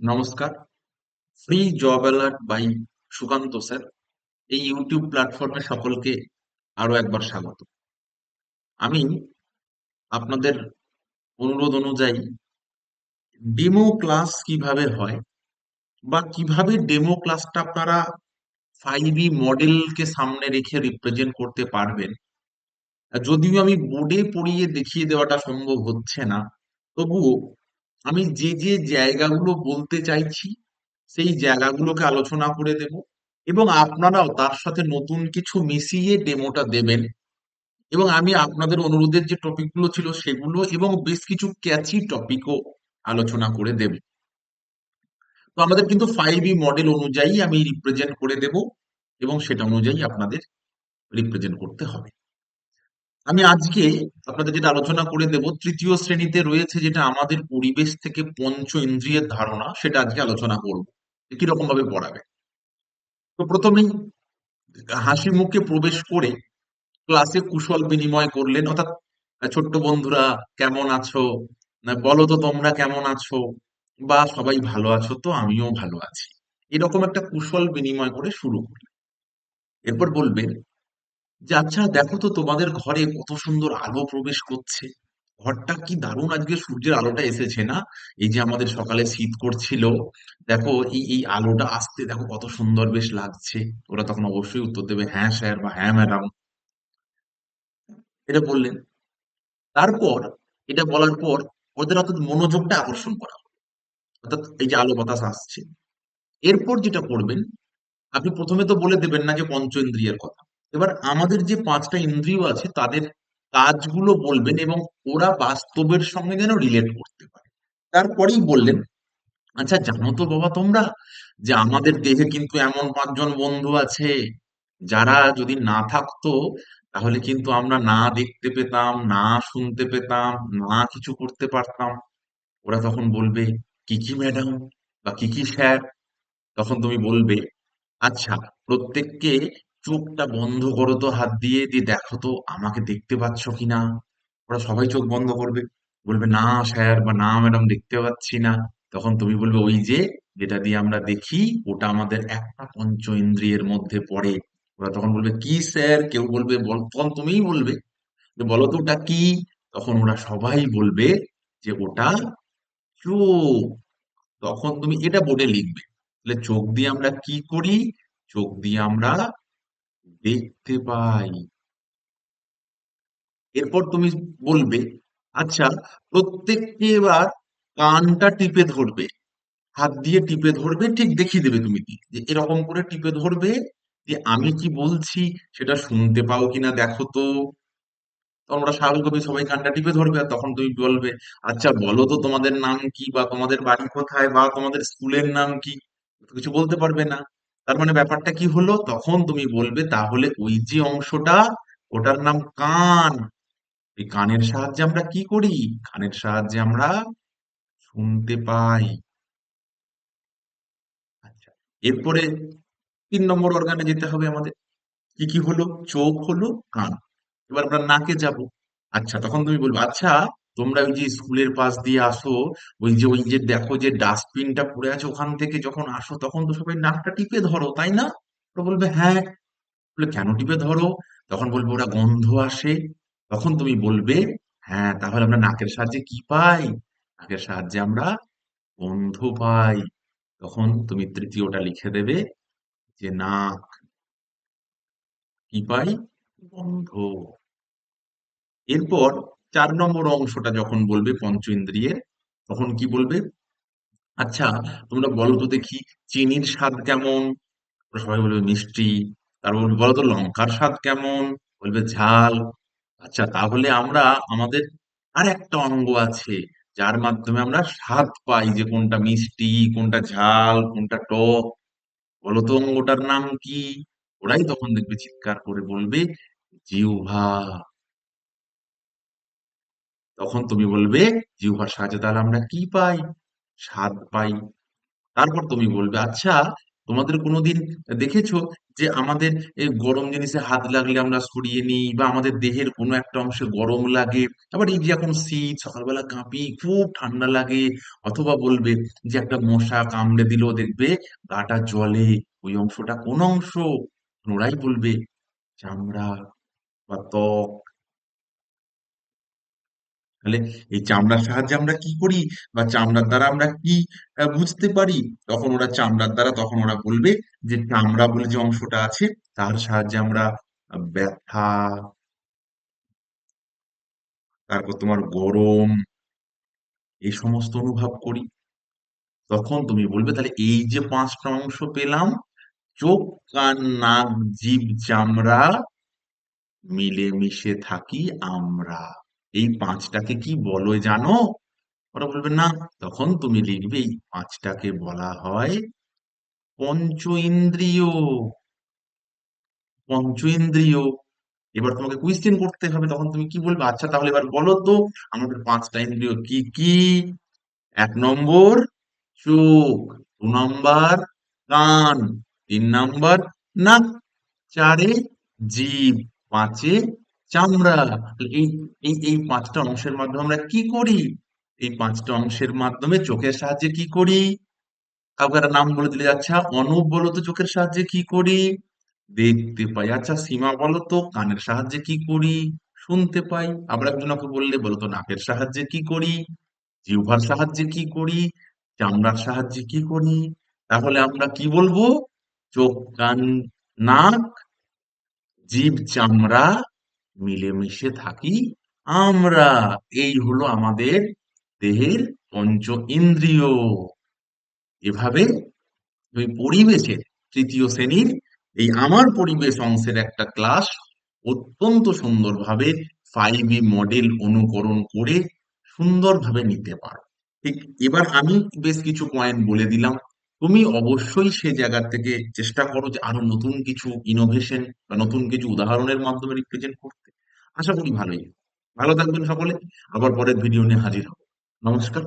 নমস্কার। Free job alert by Sukanta sir. এই YouTube প্ল্যাটফর্মে সকলকে আরও একবার স্বাগত। আমি আপনাদের অনুরোধ অনুযায়ী ডেমো ক্লাস কীভাবে হয় বা কীভাবে ডেমো ক্লাসটা আপনারা ফাইভ ই মডেলকে সামনে রেখে রিপ্রেজেন্ট করতে পারবেন, যদিও আমি বোর্ডে পড়িয়ে দেখিয়ে দেওয়াটা সম্ভব হচ্ছে না, তবুও আমি যে যে জায়গাগুলো বলতে চাইছি, সেই জায়গাগুলোকে আলোচনা করে দেব এবং আপনারাও তার সাথে নতুন কিছু মিশিয়ে ডেমোটা দেবেন। এবং আমি আপনাদের অনুরোধের যে টপিকগুলো ছিল সেগুলো এবং বেশ কিছু ক্যাচি টপিকও আলোচনা করে দেব। তো আমাদের কিন্তু ফাইভ ই মডেল অনুযায়ী আমি রিপ্রেজেন্ট করে দেব এবং সেটা অনুযায়ী আপনাদের রিপ্রেজেন্ট করতে হবে। আমি আজকে আপনাদের যেটা আলোচনা করে দেব, তৃতীয় শ্রেণীতে রয়েছে যেটা আমাদের পরিবেশ থেকে পঞ্চ ইন্দ্রিয়ের ধারণা, সেটা আজকে আলোচনা করব কীরকম ভাবে পড়াবে। তো প্রথমেই হাসি মুখে প্রবেশ করে ক্লাসে কুশল বিনিময় করলেন, অর্থাৎ, ছোট্ট বন্ধুরা কেমন আছো? বলো তো তোমরা কেমন আছো? বা সবাই ভালো আছো তো আমিও ভালো আছি। এরকম একটা কুশল বিনিময় করে শুরু করলেন। এরপর বলবেন যে আচ্ছা দেখো তো তোমাদের ঘরে কত সুন্দর আলো প্রবেশ করছে। ঘরটা কি দারুণ আজকে সূর্যের আলোটা এসেছে না? এই যে আমাদের সকালে শীত করছিল। দেখো, এই এই আলোটা আসতে দেখো কত সুন্দর বেশ লাগছে। ওরা তখন অবশ্যই উত্তর দেবে হ্যাঁ স্যার বা হ্যাঁ ম্যাডাম। এটা বললেন। তারপর, এটা বলার পর ওদের অর্থাৎ মনোযোগটা আকর্ষণ করা। অর্থাৎ এই যে আলো বাতাস আসছে। এরপর যেটা করবেন, আপনি প্রথমে তো বলে দেবেন না যে পঞ্চ ইন্দ্রিয়ের কথা। এবার আমাদের যে পাঁচটা ইন্দ্রিয় আছে, তাদের কাজগুলো বলবেন এবং ওরা বাস্তবের সঙ্গে যেন রিলেট করতে পারে। তারপরেই বললেন আচ্ছা জানো তো বাবা তোমরা যে আমাদের দেহে কিন্তু এমন পাঁচজন বন্ধু আছে, যারা যদি না থাকতো, তাহলে কিন্তু আমরা না দেখতে পেতাম, না শুনতে পেতাম, না কিছু করতে পারতাম। ওরা তখন বলবে, কি কি ম্যাডাম বা কি কি স্যার? তখন তুমি বলবে আচ্ছা প্রত্যেককে চোখটা বন্ধ করো তো, হাত দিয়ে দিয়ে দেখো তো আমাকে দেখতে পাচ্ছ কিনা। ওরা সবাই চোখ বন্ধ করবে। বলবে, না স্যার বা না ম্যাডাম, দেখতে পাচ্ছি না। তখন তুমি বলবে, ওই যে যেটা দিয়ে আমরা দেখি, ওটা আমাদের একটা পঞ্চ ইন্দ্রিয়ের মধ্যে পড়ে। ওরা তখন বলবে, কি স্যার? কেউ বলবে, বল তখন তুমিই বলবে যে, বলো তো ওটা কি? তখন ওরা সবাই বলবে যে, ওটা চোখ। তখন তুমি এটা বোর্ডে লিখবে। তাহলে চোখ দিয়ে আমরা কি করি? চোখ দিয়ে আমরা দেখতে পাই। এরপর তুমি বলবে আচ্ছা প্রত্যেককে এবার কানটা টিপে ধরবে। হাত দিয়ে টিপে ধরবে, ঠিক দেখিয়ে দেবে তুমি যে এরকম করে টিপে ধরবে যে আমি কি বলছি, সেটা শুনতে পাও কিনা দেখো তো। তোমরা স্বাভাবিকভাবে সবাই কানটা টিপে ধরবে আর তখন তুমি বলবে আচ্ছা বলো তো তোমাদের নাম কি বা তোমাদের বাড়ি কোথায় বা তোমাদের স্কুলের নাম কি? কিছু বলতে পারবে না। তার মানে ব্যাপারটা কি হলো? তখন তুমি বলবে, তাহলে ওই যে অংশটা, ওটার নাম কান। এই কানের সাহায্যে আমরা কি করি? কানের সাহায্যে আমরা শুনতে পাই। আচ্ছা এরপরে তিন নম্বর অর্গানে যেতে হবে আমাদের। কি কি হলো? চোখ হলো, কান। এবার আমরা নাকে যাব। আচ্ছা তখন তুমি বলবে আচ্ছা তোমরা ওই যে স্কুলের পাশ দিয়ে আসো, ওই যে ওই যে দেখো যে ডাস্টবিনটা পড়ে আছে ওখান থেকে যখন আসো তখন তো সবাই নাকটা টিপে ধরো, তাই না? ওরা বলবে হ্যাঁ। বলে, কেন টিপে ধরো? তখন বলবে, ওরা গন্ধ আসে। তখন তুমি বলবে হ্যাঁ তাহলে আমরা নাকের সাহায্যে কি পাই? নাকের সাহায্যে আমরা গন্ধ পাই। তখন তুমি তৃতীয়টা লিখে দেবে যে, নাক কি পাই? গন্ধ। এরপর চার নম্বর অংশটা যখন বলবে পঞ্চ ইন্দ্রিয়ের তখন কি বলবে? আচ্ছা তোমরা বলো তো দেখি, চিনির স্বাদ কেমন? সবাই বলবে মিষ্টি। তারপর বলো তো লঙ্কার স্বাদ কেমন? বলবে ঝাল। আচ্ছা তাহলে আমরা আমাদের আর একটা অঙ্গ আছে, যার মাধ্যমে আমরা স্বাদ পাই যে কোনটা মিষ্টি, কোনটা ঝাল, কোনটা টক। বলো তো অঙ্গটার নাম কি? ওরাই তখন দেখবে চিৎকার করে বলবে, জিহ্বা। তখন তুমি বলবে জিহ্বার সাহায্যে, তাহলে আমরা কি পাই? স্বাদ পাই। তারপর তুমি বলবে আচ্ছা তোমাদের কোনোদিন দেখেছ যে আমাদের এই গরম জিনিসে হাত লাগলে আমরা সরিয়ে নিই বা আমাদের দেহের কোনো একটা অংশে গরম লাগে? আবার এই যে এখন শীত, সকালবেলা কাঁপি, খুব ঠান্ডা লাগে। অথবা বলবে যে একটা মশা কামড়ে দিল, দেখবে গাটা জলে ওই অংশটা কোন অংশ? ওরাই বলবে, চামড়া বা ত্বক তাহলে এই চামড়ার সাহায্যে আমরা কি করি? বা চামড়ার দ্বারা আমরা কি বুঝতে পারি? তখন ওরা চামড়ার দ্বারা, তখন ওরা বলবে যে চামড়া বলে যে অংশটা আছে, তার সাহায্যে আমরা ব্যথা, তারপর তোমার গরম, এই সমস্ত অনুভব করি। তখন তুমি বলবে, তাহলে এই যে পাঁচটা অংশ পেলাম, চোখ, কান, নাক জীব চামড়া মিলেমিশে থাকি আমরা। এই পাঁচটাকে কি বলো জানো? ওরা বলবে, না, তখন তুমি লিখবে এই পাঁচটাকে বলা হয় পঞ্চ ইন্দ্রিয় পঞ্চ ইন্দ্রিয় এবার তোমাকে কোয়েশ্চেন করতে হবে, তখন তুমি কি বলবে? আচ্ছা তাহলে এবার বলো তো, আমাদের পাঁচটা ইন্দ্রিয় কি কি? এক নম্বর চোখ, দু নম্বর কান, তিন নম্বর নাক, চারে জীব, পাঁচে চামড়া। এই এই এই পাঁচটা অংশের মাধ্যমে আমরা কি করি? এই পাঁচটা অংশের মাধ্যমে চোখের সাহায্যে কি করি? কাউকে একটা নাম বলে দিলে আচ্ছা অনুপ বলো তো চোখের সাহায্যে কি করি? দেখতে পাই আচ্ছা সীমা বলো তো, কানের সাহায্যে কি করি? শুনতে পাই, আবার একজন বললে, বলো তো, নাকের সাহায্যে কি করি? জিহ্বার সাহায্যে কি করি? চামড়ার সাহায্যে কি করি? তাহলে আমরা কি বলব? চোখ, কান, নাক জীব চামড়া মিলেমিশে থাকি। আমরা, এই হলো আমাদের দেহের পঞ্চ ইন্দ্রিয়। এভাবে তুমি পরিবেশের তৃতীয় শ্রেণির এই আমার পরিবেশ অংশের একটা ক্লাস অত্যন্ত সুন্দরভাবে ফাইভ মডেল অনুকরণ করে সুন্দরভাবে নিতে পারো। ঠিক, এবার আমি বেশ কিছু পয়েন্ট বলে দিলাম। তুমি অবশ্যই সে জায়গা থেকে চেষ্টা করো যে আরও নতুন কিছু ইনোভেশন বা নতুন কিছু উদাহরণের মাধ্যমে রিপ্রেজেন্ট করতে। আশা করি ভালোই। ভালো থাকবেন সকলে আবার পরের ভিডিও নিয়ে হাজির হব। নমস্কার।